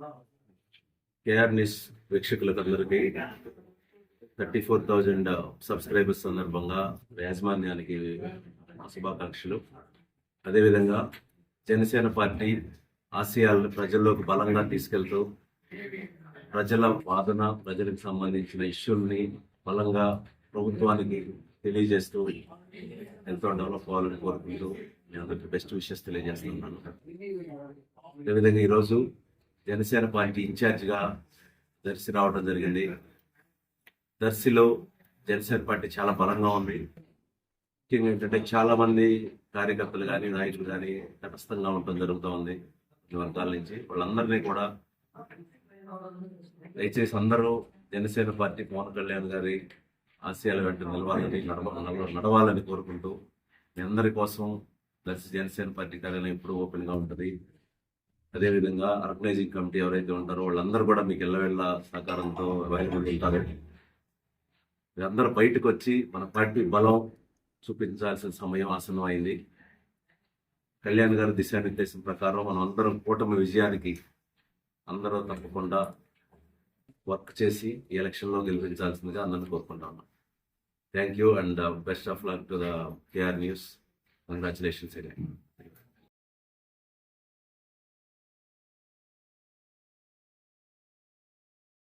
KR news వీక్షకులకు అందరికీ thirty four thousand subscribers సందర్భంగా యాజమాన్యానికి శుభాకాంక్షలు. అదేవిధంగా జనసేన పార్టీ ఆశయాలను ప్రజల్లోకి బలంగా తీసుకెళ్తూ ప్రజల వాదన ప్రజలకు సంబంధించిన ఇష్యూల్ని బలంగా ప్రభుత్వానికి తెలియజేస్తూ ఎంతో డెవలప్ అవ్వాలని కోరుకుంటూ నేను అందరికీ బెస్ట్ విషెస్ తెలియజేస్తున్నాను. అదేవిధంగా ఈరోజు జనసేన పార్టీ ఇన్ఛార్జిగా దర్శి రావడం జరిగింది. దర్శిలో జనసేన పార్టీ చాలా బలంగా ఉంది. ముఖ్యంగా ఏంటంటే చాలామంది కార్యకర్తలు కానీ నాయకులు కానీ తటస్థంగా ఉండటం జరుగుతూ ఉంది. ఈ వర్గాల నుంచి వాళ్ళందరినీ కూడా దయచేసి అందరూ జనసేన పార్టీ పవన్ కళ్యాణ్ గారి ఆశయాల వెంట నిలవాలని నడవ నడవాలని కోరుకుంటూ మీ అందరి కోసం దర్శి జనసేన పార్టీ కార్యాలయం ఎప్పుడూ ఓపెన్గా ఉంటుంది. అదేవిధంగా ఆర్గనైజింగ్ కమిటీ ఎవరైతే ఉంటారో వాళ్ళందరూ కూడా మీకు ఎల్లవెళ్ళ సహకారంతో అవైలబుల్ ఉంటారు మీరందరూ బయటకు వచ్చి మన పార్టీ బలం చూపించాల్సిన సమయం ఆసనం అయింది కళ్యాణ్ గారి దిశానిర్దేశం ప్రకారం మనం అందరం కూటమి విజయానికి అందరూ తప్పకుండా వర్క్ చేసి ఈ ఎలక్షన్లో గెలిపించాల్సిందిగా అందరిని కోరుకుంటా ఉన్నాం. Thank you and best of luck to the KR news congratulations again